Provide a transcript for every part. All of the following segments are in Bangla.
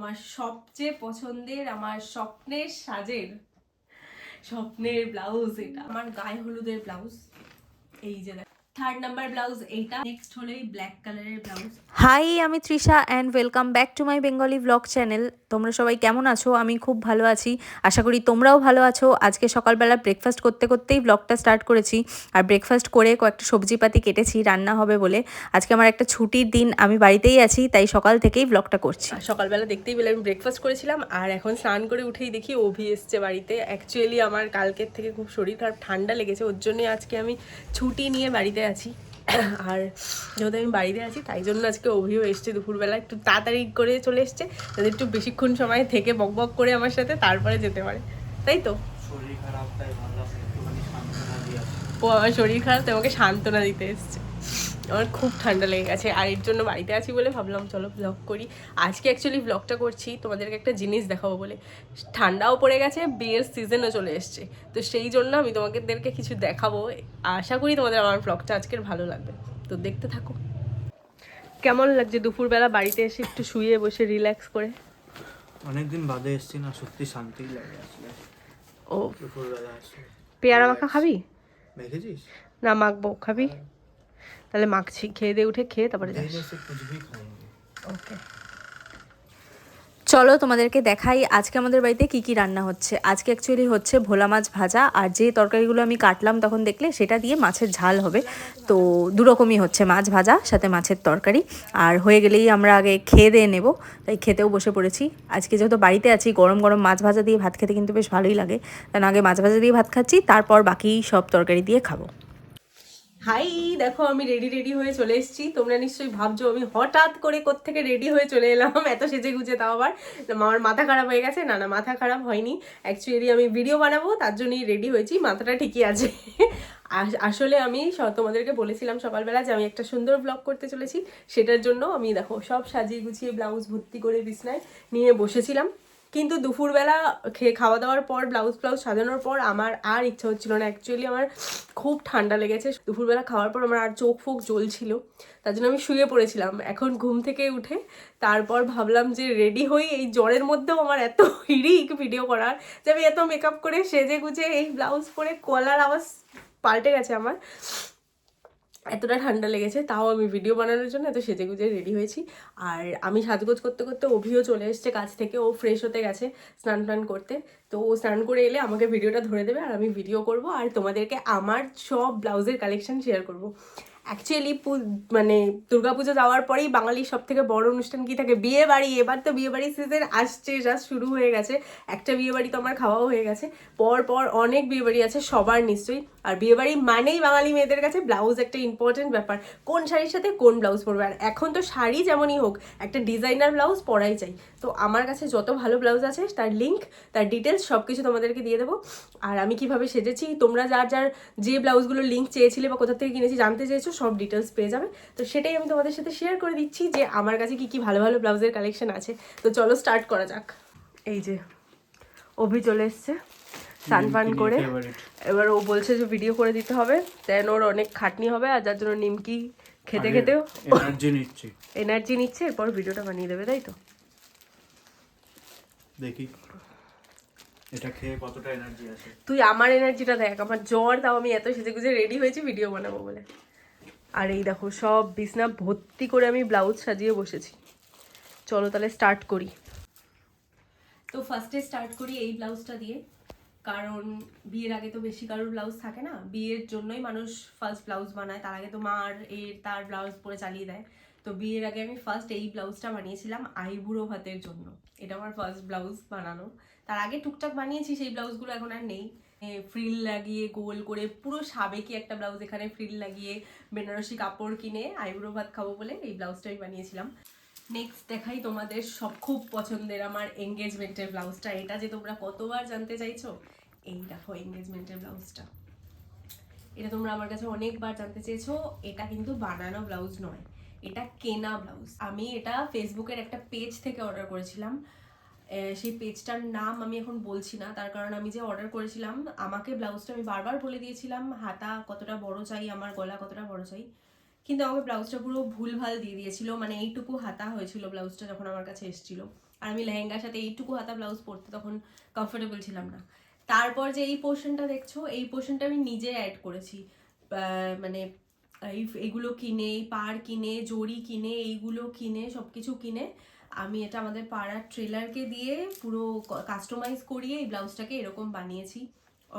আমার সবচেয়ে পছন্দের, আমার স্বপ্নের সাজের, স্বপ্নের ব্লাউজ এটা। আমার গায়ে হলুদের ব্লাউজ, এই যে থার্ড নাম্বার ব্লাউজ এইটা। নেক্সট হলো এই ব্ল্যাক কালারের ব্লাউজ হাই আমি Trisha and welcome back to my Bengali blog channel তোমরা সবাই কেমন আছো? আমি খুব ভালো আছি। আশা করি তোমরাও ভালো আছো। আজকে সকালবেলা ব্রেকফাস্ট করতে করতেই ব্লগটা স্টার্ট করেছি। আর ব্রেকফাস্ট করে কয়েকটা সবজিপাতি কেটেছি রান্না হবে বলে। আজকে আমার একটা ছুটির দিন আমি বাড়িতেই আছি তাই সকাল থেকেই ব্লগটা করছি। সকালবেলা দেখতেই পেলে আমি ব্রেকফাস্ট করেছিলাম। আর এখন স্নান করে উঠেই দেখি অভি এসছে বাড়িতে। অ্যাকচুয়ালি আমার কালকের থেকে খুব শরীর খারাপ ঠান্ডা লেগেছে। ওর জন্যই আজকে আমি ছুটি নিয়ে বাড়িতে আছি। আর যেহেতু আমি বাড়িতে আছি তাই জন্য আজকে অভিও এসছে দুপুরবেলা। একটু তাড়াতাড়ি করে চলে এসছে যাতে একটু বেশিক্ষণ সময় থেকে বক বক করে আমার সাথে তারপরে যেতে পারে। তাই তো। ও আমার শরীর খারাপ তোমাকে সান্ত্বনা দিতে এসছে। আমার খুব ঠান্ডা লেগে গেছে আর এর জন্য বাড়িতে আছি বলে ভাবলাম চলো ব্লগ করি। আজকে অ্যাকচুয়ালি ব্লগটা করছি তোমাদেরকে একটা জিনিস দেখাবো বলে। ঠান্ডাও পড়ে গেছে বিয়ের সিজনও চলে এসছে। তো সেই জন্য আমি তোমাদেরকে কিছু দেখাবো। আশা করি তোমাদের আমার ব্লগটা আজকের ভালো লাগবে। তো দেখতে থাকো। কেমন লাগছে দুপুরবেলা বাড়িতে এসে একটু শুয়ে বসে রিল্যাক্স করে? অনেকদিন বাদে এসছি না সত্যি শান্তি লাগে আসলে। ও। দুপুরবেলা আসলে। পেয়ারা মাখা খাবি? দেখেছিস না মাখবো। খাবি? তাহলে মাখছি খেয়ে দিয়ে উঠে খেয়ে তারপরে যাস। ওকে। চলো তোমাদেরকে দেখাই আজকে আমাদের বাড়িতে কি কি রান্না হচ্ছে। আজকে অ্যাকচুয়ালি হচ্ছে ভোলা মাছ ভাজা আর যে তরকারিগুলো আমি কাটলাম তখন দেখলে সেটা দিয়ে মাছের ঝাল হবে। তো দুরকমই হচ্ছে মাছ ভাজা সাথে মাছের তরকারি। আর হয়ে গেলেই আমরা আগে খেয়ে দিয়ে নেব তাই খেতেও বসে পড়েছি। আজকে যেহেতু বাড়িতে আছি গরম গরম মাছ ভাজা দিয়ে ভাত খেতে কিন্তু বেশ ভালোই লাগে। কারণ আগে মাছ ভাজা দিয়ে ভাত খাচ্ছি তারপর বাকি সব তরকারি দিয়ে খাব। হাই, দেখো আমি রেডি রেডি হয়ে চলে এসেছি। তোমরা নিশ্চয়ই ভাবছ আমি হঠাৎ করে কোত্থেকে রেডি হয়ে চলে এলাম। এত সেজে গুজে তাও আবার। আমার মাথা খারাপ হয়ে গেছে। না না, মাথা খারাপ হয়নি। অ্যাকচুয়ালি আমি ভিডিও বানাবো, তার জন্যই রেডি হয়েছি। মাথাটা ঠিকই আছে। আস- আসলে আমি তোমাদেরকে বলেছিলাম সকালবেলা যে আমি একটা সুন্দর ব্লগ করতে চলেছি। সেটার জন্য আমি দেখো সব সাজিয়ে গুছিয়ে ব্লাউজ ভর্তি করে বিছনায় নিয়ে বসেছিলাম। কিন্তু দুপুরবেলা খেয়ে খাওয়া দাওয়ার পর ব্লাউজ ব্লাউজ সাজানোর পর আমার আর ইচ্ছা হচ্ছিল না। অ্যাকচুয়ালি আমার খুব ঠান্ডা লেগেছে। দুপুরবেলা খাওয়ার পর আমার আর চোখ ফোক জ্বলছিল। তার জন্য আমি শুয়ে পড়েছিলাম। এখন ঘুম থেকে উঠে তারপর ভাবলাম যে রেডি হই এই জ্বরের মধ্যেও আমার এত হিড়িক ভিডিও করার যে আমি এত মেকআপ করে সেজে গুজে এই ব্লাউজ পরে কলার আওয়াজ পাল্টে গেছে আমার। এতটা ঠান্ডা লেগেছে, তাও আমি ভিডিও বানানোর জন্য এত সেজে গুজে রেডি হয়েছি। আর আমি সাজগোজ করতে করতে অভিও চলে এসছে কাছ থেকে, ও ফ্রেশ হতে গেছে স্নান টান করতে। তো ও স্নান করে এলে আমাকে ভিডিওটা ধরে দেবে আর আমি ভিডিও করব আর তোমাদেরকে আমার সব ব্লাউজের কালেকশন শেয়ার করব। অ্যাকচুয়ালি মানে দুর্গাপুজো যাওয়ার পরেই বাঙালির সব থেকে বড় অনুষ্ঠান কি থাকে? বিয়ে বাড়ি, এবার তো বিয়ে বাড়ির সিজন আসছে জাস্ট শুরু হয়ে গেছে। একটা বিয়ে বাড়ি তো আমার খাওয়াও হয়ে গেছে। পর পর অনেক বিয়ে বাড়ি আছে, সবার নিশ্চয়ই। আর বিয়ে বাড়ি মানেই বাঙালি মেয়েদের কাছে ব্লাউজ একটা ইম্পর্টেন্ট ব্যাপার। কোন শাড়ির সাথে কোন ব্লাউজ পরবে? আর এখন তো শাড়ি যেমনই হোক, একটা ডিজাইনার ব্লাউজ পরাই চাই। তো আমার কাছে যত ভালো ব্লাউজ আছে, তার লিঙ্ক তার ডিটেলস সব কিছু তোমাদেরকে দিয়ে দেবো। আর আমি কীভাবে সেজেছি, তোমরা যার যার যে ব্লাউজগুলোর লিঙ্ক চেয়েছিলে বা কোথা থেকে কিনেছি, জানতে চেয়েছো, সব ডিটেলস পেয়ে যাবে। তো সেটাই আমি তোমাদের সাথে শেয়ার করে দিচ্ছি যে আমার কাছে কি কি ভালো ভালো ব্লাউজের কালেকশন আছে। তো চলো স্টার্ট করা যাক। এই যে, অভি চলে এসছে। স্নান পান করে এবার ও বলছে যে ভিডিও করে দিতে হবে। দেন ওর অনেক খাটনি হবে আর যার জন্য নিমকি খেতে খেতেও এনার্জি নিচ্ছি। এনার্জি নিচ্ছে এরপর ভিডিওটা বানিয়ে দেবে তাই তো? দেখি। এটা খেয়ে কতটা এনার্জি আছে? তুই আমার এনার্জিটা দেখ আমার জ্বর তাও আমি এত সেজে গুজে রেডি হয়েছি ভিডিও বানাবো বলে। আর এই দেখো সব বিছনা ভর্তি করে আমি ব্লাউজ সাজিয়ে বসেছি। চলো তাহলে স্টার্ট করি। তো ফার্স্টে স্টার্ট করি এই ব্লাউজটা দিয়ে। কারণ বিয়ের আগে তো বেশি কারোর ব্লাউজ থাকে না। বিয়ের জন্যই মানুষ ফার্স্ট ব্লাউজ বানায়, তার আগে তো মার এর তার ব্লাউজ পরে চালিয়ে দেয়। তো বিয়ের আগে আমি ফার্স্ট এই ব্লাউজটা বানিয়েছিলাম আইবুড়ো ভাতের জন্য। এটা আমার ফার্স্ট ব্লাউজ বানানো। তার আগে টুকটাক বানিয়েছি, সেই ব্লাউজগুলো এখন আর নেই। ফ্রিল লাগিয়ে, গোল করে পুরো সাবেকি একটা ব্লাউজ এখানে ফ্রিল লাগিয়ে, বেনারসি কাপড় কিনে আইবুড়ো ভাত খাব বলে এই ব্লাউজটা আমি বানিয়েছিলাম। নেক্সট দেখাই তোমাদের সব খুব পছন্দের আমার এঙ্গেজমেন্টের ব্লাউজটা এটা যে তোমরা কতবার জানতে চাইছো, এই দেখো এঙ্গেজমেন্টের ব্লাউজটা এটা তোমরা আমার কাছে অনেকবার জানতে চেয়েছো, এটা কিন্তু বানানো ব্লাউজ নয়, এটা কেনা ব্লাউজ আমি এটা ফেসবুকের একটা পেজ থেকে অর্ডার করেছিলাম। সেই পেজটার নাম আমি এখন বলছি না, তার কারণ আমি যে অর্ডার করেছিলাম, আমাকে ব্লাউজটা আমি বারবার বলে দিয়েছিলাম, হাতা কতটা বড় চাই, আমার গলা কতটা বড় চাই। কিন্তু আমাকে ব্লাউজটা পুরো ভুলভাল দিয়ে দিয়েছিল মানে এইটুকু হাতা হয়েছিল ব্লাউজটা যখন আমার কাছে এসেছিল। আর আমি লেহেঙ্গার সাথে এইটুকু হাতা ব্লাউজ পরতে তখন কমফোর্টেবল ছিলাম না। তারপর যে এই পোর্শনটা দেখছ, এই পোর্শনটা আমি নিজে অ্যাড করেছি। মানে এই এগুলো কিনে এই পার কিনে, জড়ি কিনে, এইগুলো কিনে সব কিছু কিনে আমি এটা আমাদের পাড়ার ট্রেলারকে দিয়ে পুরো কাস্টমাইজ করিয়ে এই ব্লাউজটাকে এরকম বানিয়েছি।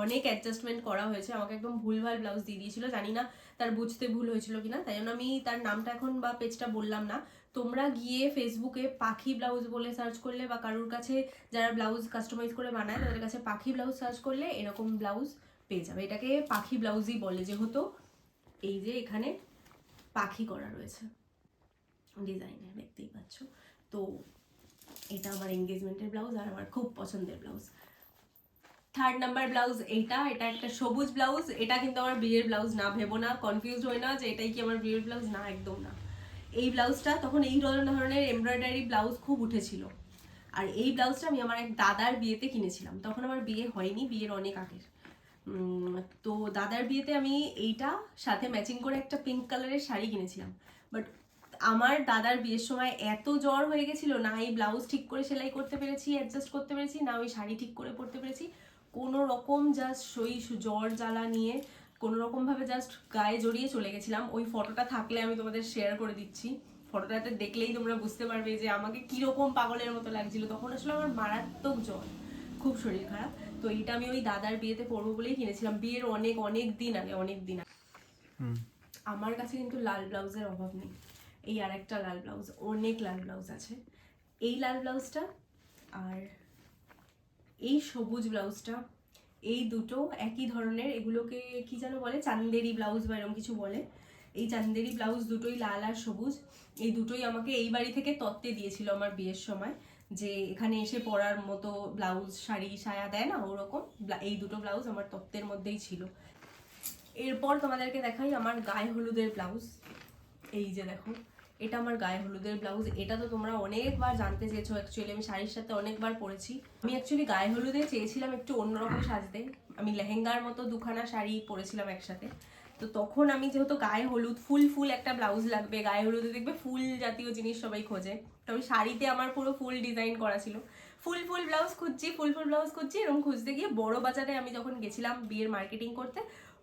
অনেক অ্যাডজাস্টমেন্ট করা হয়েছে। আমাকে একদম ভুলভাল ব্লাউজ দিয়ে দিয়েছিল। জানি না তার বুঝতে ভুল হয়েছিল কিনা। তাই জন্য আমি তার নামটা এখন বা পেজটা বললাম না। তোমরা গিয়ে ফেসবুকে পাখি ব্লাউজ বলে সার্চ করলে বা কারোর কাছে যারা ব্লাউজ কাস্টমাইজ করে বানায়, তাদের কাছে পাখি ব্লাউজ সার্চ করলে এরকম ব্লাউজ পেয়ে যাবে। এটাকে পাখি ব্লাউজই বলে। যেহেতু এই যে এখানে পাখি করা রয়েছে ডিজাইনে দেখতেই পাচ্ছ। তো এটা আমার এঙ্গেজমেন্টের ব্লাউজ আর আমার খুব পছন্দের ব্লাউজ থার্ড নাম্বার ব্লাউজ এইটা এটা একটা সবুজ ব্লাউজ এটা কিন্তু আমার বিয়ের ব্লাউজ না, ভেবো না কনফিউজ হয় না যে এটাই কি আমার বিয়ের ব্লাউজ না, একদম না। এই ব্লাউজটা তখন এই ধরনের এমব্রয়ডারি ব্লাউজ খুব উঠেছিল। আর এই ব্লাউজটা আমি আমার এক দাদার বিয়েতে কিনেছিলাম। তখন আমার বিয়ে হয়নি, বিয়ের অনেক আগের। তো দাদার বিয়েতে আমি এইটা সাথে ম্যাচিং করে একটা পিঙ্ক কালারের শাড়ি কিনেছিলাম। বাট আমার দাদার বিয়ের সময় এত জ্বর হয়ে গেছিল, না, এই ব্লাউজ ঠিক করে সেলাই করতে পেরেছি অ্যাডজাস্ট করতে পেরেছি, না, ওই শাড়ি ঠিক করে পরতে পেরেছি। কোনো রকম জাস্ট সই জ্বর জ্বালা নিয়ে কোনো রকমভাবে জাস্ট গায়ে জড়িয়ে চলে গেছিলাম। ওই ফটোটা থাকলে আমি তোমাদের শেয়ার করে দিচ্ছি। ফটোটাতে দেখলেই তোমরা বুঝতে পারবে যে আমাকে কীরকম পাগলের মতো লাগছিল। তখন আসলে আমার মারাত্মক জ্বর খুব শরীর খারাপ। তো এইটা আমি ওই দাদার বিয়েতে পরবো বলেই কিনেছিলাম। বিয়ের অনেক অনেক দিন আগে অনেক দিন আগে। আমার কাছে কিন্তু লাল ব্লাউজের অভাব নেই। এই আর একটা লাল ব্লাউজ অনেক লাল ব্লাউজ আছে। এই লাল ব্লাউজটা আর এই সবুজ ব্লাউজটা, এই দুটো একই ধরনের, এগুলোকে কি যেন বলে? চান্দেরি ব্লাউজ বা এরকম কিছু বলে। এই চান্দেরি ব্লাউজ দুটোই লাল আর সবুজ। এই দুটোই আমাকে এই বাড়ি থেকে তত্ত্বে দিয়েছিল আমার বিয়ের সময় যে এখানে এসে পরার মতো ব্লাউজ, শাড়ি, সায়া দেয় না ওরকম। এই দুটো ব্লাউজ আমার তত্ত্বের মধ্যেই ছিল। এরপর তোমাদেরকে দেখাই আমার গায়ে হলুদের ব্লাউজ। এই যে দেখো। এটা আমার গায়ে হলুদের ব্লাউজ, এটা তো তোমরা অনেকবার জানতে চেয়েছো অ্যাকচুয়ালি আমি শাড়ির সাথে অনেকবার পরেছি। আমি অ্যাকচুয়ালি গায়ে হলুদে চেয়েছিলাম একটু অন্যরকম সাজতে। আমি লেহেঙ্গার মতো দুখানা শাড়ি পরেছিলাম একসাথে। তো তখন আমি যেহেতু গায়ে হলুদ, ফুল ফুল একটা ব্লাউজ লাগবে, গায়ে হলুদে দেখবে ফুল জাতীয় জিনিস সবাই খোঁজে। তো আমি শাড়িতে আমার পুরো ফুল ডিজাইন করা ছিল। ফুল ফুল ব্লাউজ খুঁজছি, ফুল ফুল ব্লাউজ খুঁজছি, এরকম খুঁজতে গিয়ে বড় বাজারে আমি যখন গেছিলাম বিয়ের মার্কেটিং করতে,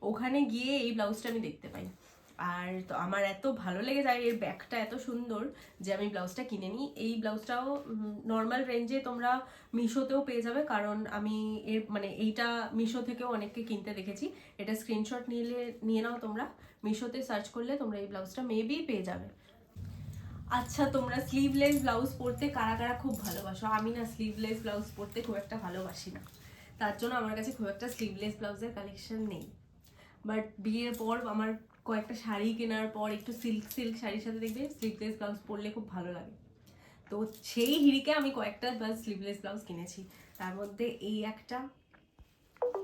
ওখানে গিয়ে এই ব্লাউজটা আমি দেখতে পাই। আর তো আমার এত ভালো লেগে যায় এর ব্যাগটা এত সুন্দর যে আমি ব্লাউজটা কিনে নিই। এই ব্লাউজটাও নর্মাল রেঞ্জে তোমরা মিশোতেও পেয়ে যাবে কারণ আমি এর মানে এইটা মিশো থেকেও অনেককে কিনতে দেখেছি। এটা স্ক্রিনশট নিলে, নিয়ে নাও তোমরা। মিশোতে সার্চ করলে তোমরা এই ব্লাউজটা মেবি পেয়ে যাবে। আচ্ছা তোমরা স্লিভলেস ব্লাউজ পরতে কারা কারা খুব ভালোবাসো? আমি না স্লিভলেস ব্লাউজ পরতে খুব একটা ভালোবাসি না। তার জন্য আমার কাছে খুব একটা স্লিভলেস ব্লাউজের কালেকশন নেই। বাট বিয়ের পর আমার কয়েকটা শাড়ি কেনার পর একটু সিল্ক সিল্ক শাড়ির সাথে দেখবে স্লিভলেস ব্লাউজ পরলে খুব ভালো লাগে। তো সেই হিড়িকে আমি কয়েকটা স্লিভলেস ব্লাউজ কিনেছি। তার মধ্যে এই একটা,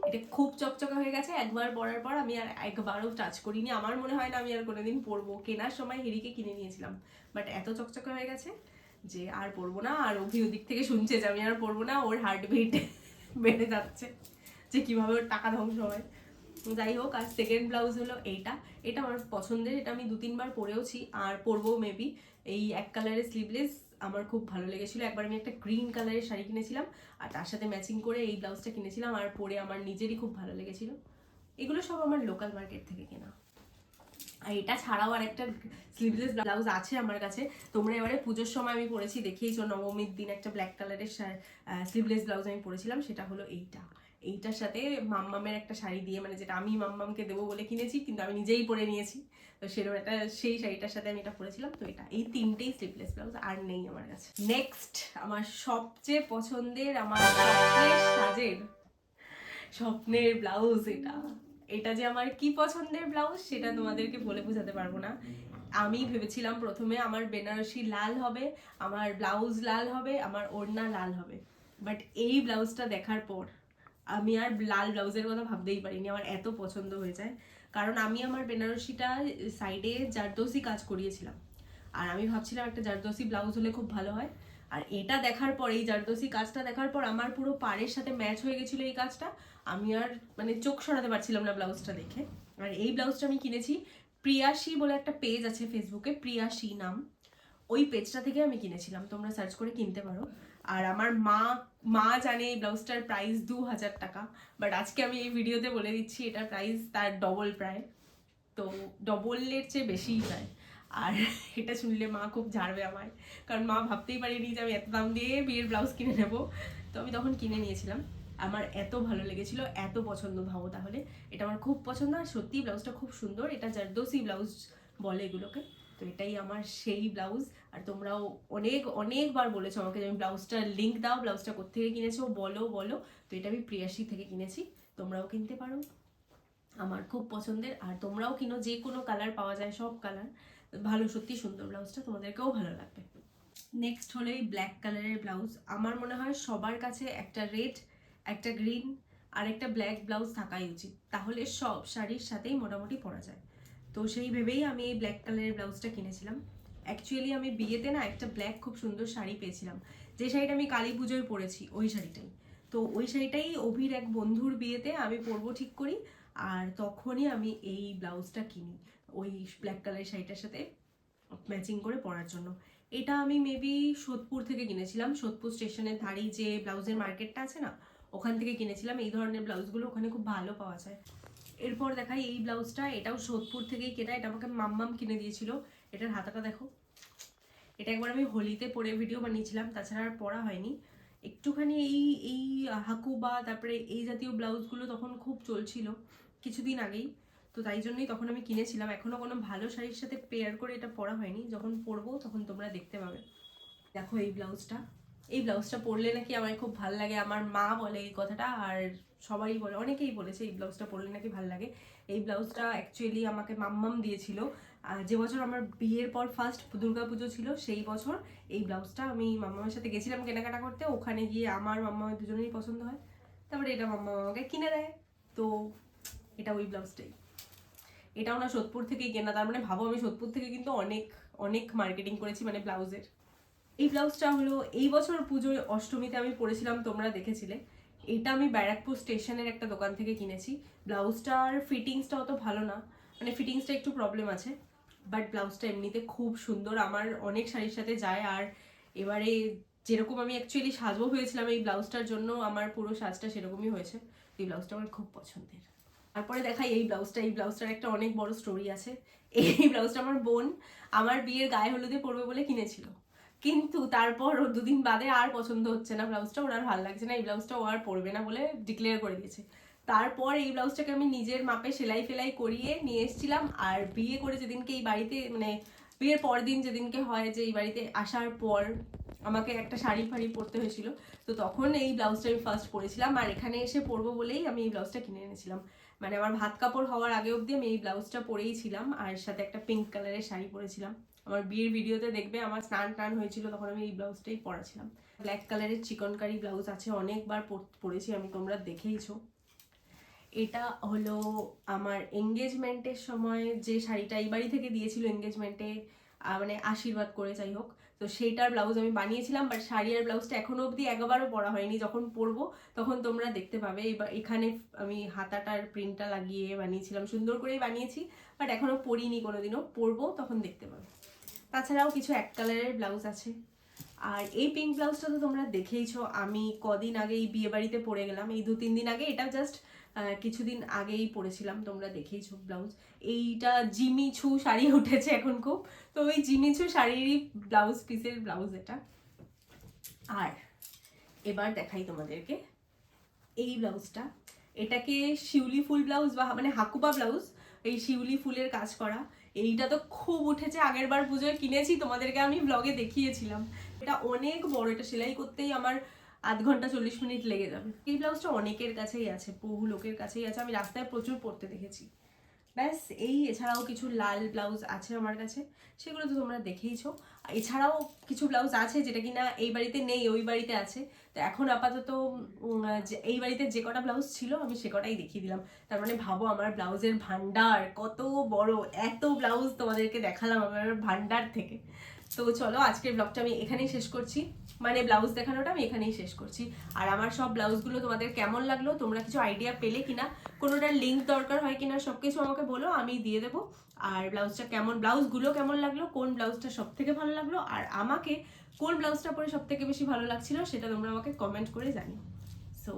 এটা খুব চকচকা হয়ে গেছে। একবার পরার পর আমি আর একবারও টাচ করিনি। আমার মনে হয় না আমি আর কোনোদিন পরবো। কেনার সময় হিরিকে কিনে নিয়েছিলাম। বাট এত চকচকা হয়ে গেছে যে আর পরবো না। আর অভি ওদিক থেকে শুনছে যে আমি আর পরবো না। ওর হার্ট বিট বেড়ে যাচ্ছে যে কীভাবে ওর টাকা ধ্বংস হয়। যাই হোক, আর সেকেন্ড ব্লাউজ হলো এইটা। এটা আমার পছন্দের, এটা আমি দু তিনবার পরেওছি, আর পরবো মেবি এই এক কালারের স্লিভলেস আমার খুব ভালো লেগেছিল। একবার আমি একটা গ্রিন কালারের শাড়ি কিনেছিলাম, আর তার সাথে ম্যাচিং করে এই ব্লাউজটা কিনেছিলাম, আর পরে আমার নিজেরই খুব ভালো লেগেছিল। এগুলো সব আমার লোকাল মার্কেট থেকে কেনা। আর এটা ছাড়াও আর একটা স্লিভলেস ব্লাউজ আছে আমার কাছে। তোমরা এবারে পুজোর সময় আমি পরেছি, দেখিয়েছো, নবমীর দিন একটা ব্ল্যাক কালারের স্লিভলেস ব্লাউজ আমি পরেছিলাম, সেটা হলো এইটা। এইটার সাথে মাম্মামের একটা শাড়ি দিয়ে মানে যেটা আমি মাম্মামকে দেবো বলে কিনেছি, কিন্তু আমি নিজেই পরে নিয়েছি। তো সেরকম একটা, সেই শাড়িটার সাথে আমি এটা পরেছিলাম। তো এটা, এই তিনটেই স্লিভলেস ব্লাউজ আর নেই আমার কাছে। নেক্সট আমার সবচেয়ে পছন্দের, আমার সাজের স্বপ্নের ব্লাউজ এটা। এটা যে আমার কি পছন্দের ব্লাউজ সেটা তোমাদেরকে বলে বোঝাতে পারব না। আমি ভেবেছিলাম প্রথমে আমার বেনারসি লাল হবে, আমার ব্লাউজ লাল হবে, আমার ওড়না লাল হবে। বাট এই ব্লাউজটা দেখার পর আমি আর লাল ব্লাউজের কথা ভাবতেই পারিনি, আমার এত পছন্দ হয়ে যায়। কারণ আমি আমার বেনারসিটা সাইডে জারদোসি কাজ করিয়েছিলাম। আর আমি ভাবছিলাম একটা জারদোসি ব্লাউজ হলে খুব ভালো হয়। আর এটা দেখার পর, এই জারদোসি কাজটা দেখার পর আমার পুরো পাড়ের সাথে ম্যাচ হয়ে গেছিল এই কাজটা। আমি আর মানে চোখ সরাতে পারছিলাম না ব্লাউজটা দেখে। আর এই ব্লাউজটা আমি কিনেছি প্রিয়াশি বলে একটা পেজ আছে ফেসবুকে প্রিয়াশি নাম। ওই পেজটা থেকে আমি কিনেছিলাম, তোমরা সার্চ করে কিনতে পারো। আর আমার মা মা জানে এই ব্লাউজটার প্রাইস দু হাজার টাকা বাট আজকে আমি এই ভিডিওতে বলে দিচ্ছি এটার প্রাইস তার ডবল প্রায়। তো ডবলের চেয়ে বেশিই প্রায় আর এটা শুনলে মা খুব ঝাড়বে আমায়, কারণ মা ভাবতেই পারিনি যে আমি এত দাম দিয়ে বিয়ের ব্লাউজ কিনে নেব। তো আমি তখন কিনে নিয়েছিলাম। আমার এত ভালো লেগেছিল, এত পছন্দ, ভাবো তাহলে। এটা আমার খুব পছন্দ, আর সত্যি ব্লাউজটা খুব সুন্দর। এটা জারদোসি ব্লাউজ বলে এগুলোকে। তো এটাই আমার সেই ব্লাউজ। আর তোমরাও অনেক, অনেকবার বলেছ আমাকে যে আমি ব্লাউজটার লিঙ্ক দাও, ব্লাউজটা কোথেকে কিনেছো, বলো বলো। তো এটা আমি প্রিয়াসি থেকে কিনেছি, তোমরাও কিনতে পারো। আমার খুব পছন্দের, আর তোমরাও কিনো, যে কোনো কালার পাওয়া যায়, সব কালার ভালো, সত্যি সুন্দর ব্লাউজটা তোমাদেরকেও ভালো লাগবে। নেক্সট হলো এই ব্ল্যাক কালারের ব্লাউজ। আমার মনে হয় সবার কাছে একটা রেড একটা গ্রিন আর একটা ব্ল্যাক ব্লাউজ থাকাই উচিত। তাহলে সব শাড়ির সাথেই মোটামুটি পরা যায়। তো সেই ভেবেই আমি এই ব্ল্যাক কালারের ব্লাউজটা কিনেছিলাম। অ্যাকচুয়ালি আমি বিয়েতে না একটা ব্ল্যাক খুব সুন্দর শাড়ি পেয়েছিলাম। যে শাড়িটা আমি কালী পুজোয় পরেছি, ওই শাড়িটাই। তো ওই শাড়িটাই অভির এক বন্ধুর বিয়েতে আমি পরবো ঠিক করি, আর তখনই আমি এই ব্লাউজটা কিনি, ওই ব্ল্যাক কালারের শাড়িটার সাথে ম্যাচিং করে পরার জন্য। এটা আমি মেবি সোদপুর থেকে কিনেছিলাম। সোদপুর স্টেশনের ধারেই যে ব্লাউজের মার্কেটটা আছে না, ওখান থেকে কিনেছিলাম। এই ধরনের ব্লাউজগুলো ওখানে খুব ভালো পাওয়া যায়। এরপর দেখাই এই ব্লাউজটা, এটাও সোদপুর থেকেই কেনা, এটা আমাকে মাম্মাম কিনে দিয়েছিল। এটার হাতাটা দেখো। এটা একবার আমি হোলিতে পরে ভিডিও বানিয়েছিলাম, তাছাড়া আর পরা হয়নি। একটুখানি এই এই হাকু বা তারপরে এই জাতীয় ব্লাউজগুলো তখন খুব চলছিল কিছুদিন আগেই। তো তাই জন্যই তখন আমি কিনেছিলাম। এখনও কোনো ভালো শাড়ির সাথে পেয়ার করে এটা পরা হয়নি। যখন পরবো তখন তোমরা দেখতে পাবে। দেখো এই ব্লাউজটা। এই ব্লাউজটা পরলে নাকি আমার খুব ভালো লাগে। আমার মা বলে এই কথাটা আর সবাই বলে, অনেকেই বলেছে এই ব্লাউজটা পরলে নাকি ভালো লাগে। এই ব্লাউজটা অ্যাকচুয়ালি আমাকে মাম্মাম দিয়েছিল। যে বছর আমার বিয়ের পর ফার্স্ট দুর্গাপুজো ছিল, সেই বছর এই ব্লাউজটা আমি মাম্মামের সাথে গেছিলাম কেনাকাটা করতে। ওখানে গিয়ে আমার মাম্মামের দুজনেরই পছন্দ হয়। তারপরে এটা মাম্মা আমাকে কিনে দেয়। তো এটা ওই ব্লাউজটাই। এটাও না সোদপুর থেকেই কেনা। তার মানে ভাবো আমি সোদপুর থেকে কিন্তু অনেক অনেক মার্কেটিং করেছি মানে ব্লাউজের। এই ব্লাউজটা হলো, এই বছর পুজোয় অষ্টমীতে আমি পরেছিলাম, তোমরা দেখেছিলে। এটা আমি ব্যারাকপুর স্টেশনের একটা দোকান থেকে কিনেছি। ব্লাউজটার ফিটিংসটা অত ভালো না মানে ফিটিংসটা একটু প্রবলেম আছে বাট ব্লাউজটা এমনিতে খুব সুন্দর। আমার অনেক শাড়ির সাথে যায়, আর এবারে যেরকম আমি অ্যাকচুয়ালি সাজবো হয়েছিলাম এই ব্লাউজটার জন্য, আমার পুরো সাজটা সেরকমই হয়েছে। এই ব্লাউজটা আমার খুব পছন্দের। তারপরে দেখাই এই ব্লাউজটা। এই ব্লাউজটার একটা অনেক বড় স্টোরি আছে। এই ব্লাউজটা আমার বোন আমার বিয়ের গায়ে হলুদে পরবে বলে কিনেছিল। কিন্তু তারপর দুদিন বাদে আর পছন্দ হচ্ছে না ব্লাউজটা, ওর আর ভালো লাগছে না, এই ব্লাউজটা ও আর পরবে না বলে ডিক্লেয়ার করে দিয়েছে। তারপর এই ব্লাউজটাকে আমি নিজের মাপে সেলাই ফেলাই করিয়ে নিয়ে এসেছিলাম, আর বিয়ে করে যেদিনকে এই বাড়িতে মানে বিয়ের পর দিন যেদিনকে হয় যে এই বাড়িতে আসার পর আমাকে একটা শাড়ি ফাড়ি পরতে হয়েছিল, তো তখন এই ব্লাউজটা আমি ফার্স্ট পরেছিলাম, আর এখানে এসে পরবো বলেই আমি এই ব্লাউজটা কিনে এনেছিলাম। মানে আমার ভাত কাপড় হওয়ার আগে অবধি আমি এই ব্লাউজটা পরেই ছিলাম, আর সাথে একটা পিঙ্ক কালারের শাড়ি পরেছিলাম। আমার বিয়ের ভিডিওতে দেখবে আমার স্নান টান হয়েছিল, তখন আমি এই ব্লাউজটাই পরাছিলাম। ব্ল্যাক কালারের চিকনকারি ব্লাউজ আছে, অনেকবার পর- পরেছি, আমি তোমরা দেখেইছো। এটা হলো আমার এঙ্গেজমেন্টের সময় যে শাড়িটা এই বাড়ি থেকে দিয়েছিল এঙ্গেজমেন্টে মানে আশীর্বাদ করে যাই হোক। তো সেইটার ব্লাউজ আমি বানিয়েছিলাম বাট শাড়ি আর ব্লাউজটা এখনও অবধি একবারও পরা হয়নি। যখন পরবো, তখন তোমরা দেখতে পাবে, এবার এখানে আমি হাতাটার প্রিন্টটা লাগিয়ে বানিয়েছিলাম, সুন্দর করেই বানিয়েছি বাট এখনও পরিনি কোনোদিনও। পরবো, তখন দেখতে পাবে। তাছাড়াও কিছু এক কালারের ব্লাউজ আছে। আর এই পিঙ্ক ব্লাউজটা তো তোমরা দেখেইছো, আমি কদিন আগে এই বিয়ে বাড়িতে পরে গেলাম। এই দু তিন দিন আগে এটা জাস্ট কিছুদিন আগেই পরেছিলাম, তোমরা দেখেইছো ব্লাউজ। এইটা জিমিছু শাড়ি উঠেছে এখন খুব। তো ওই জিমিছু শাড়িরই ব্লাউজ, পিসের ব্লাউজ এটা। আর এবার দেখাই তোমাদেরকে, এই ব্লাউজটা। এটাকে শিউলি ফুল ব্লাউজ বা মানে হাকুবা ব্লাউজ এই শিউলি ফুলের কাজ করা। এইটা তো খুব উঠেছে আগের বার পুজোয়, কিনেছি, তোমাদেরকে আমি ব্লগে দেখিয়েছিলাম। এটা অনেক বড়, এটা সেলাই করতেই আমার আধ ঘণ্টা চল্লিশ মিনিট লেগে যাবে। এই ব্লাউজটা অনেকের কাছেই আছে, বহু লোকের কাছেই আছে, আমি রাস্তায় প্রচুর পড়তে দেখেছি। ব্যাস, এই এছাড়াও কিছু লাল ব্লাউজ আছে আমার কাছে, সেগুলো তো তোমরা দেখেইছো। এছাড়াও কিছু ব্লাউজ আছে যেটা কি না এই বাড়িতে নেই, ওই বাড়িতে আছে। তো এখন আপাতত এই বাড়িতে যে কটা ব্লাউজ ছিল, আমি সে কটাই দেখিয়ে দিলাম। তার মানে ভাবো আমার ব্লাউজের ভান্ডার কত বড়, এত ব্লাউজ তোমাদেরকে দেখালাম আমার ভান্ডার থেকে। তো চলো আজকের ব্লগটা আমি এখানেই শেষ করছি। মানে ব্লাউজ দেখানোটা আমি এখানেই শেষ করছি। আর আমার সব ব্লাউজগুলো তোমাদের কেমন লাগল, তোমরা কিছু আইডিয়া পেলে কিনা, কোনোটার লিঙ্ক দরকার হয় কিনা সব কিছু আমাকে বলো, আমি দিয়ে দেবো। আর ব্লাউজটা কেমন, ব্লাউজগুলো কেমন লাগল, কোন ব্লাউজটা সব থেকে ভালো লাগল, আর আমাকে কোন ব্লাউজটা পরে সব থেকে বেশি ভালো লাগছিল, সেটা তোমরা আমাকে কমেন্ট করে জানি সো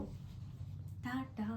টাটা।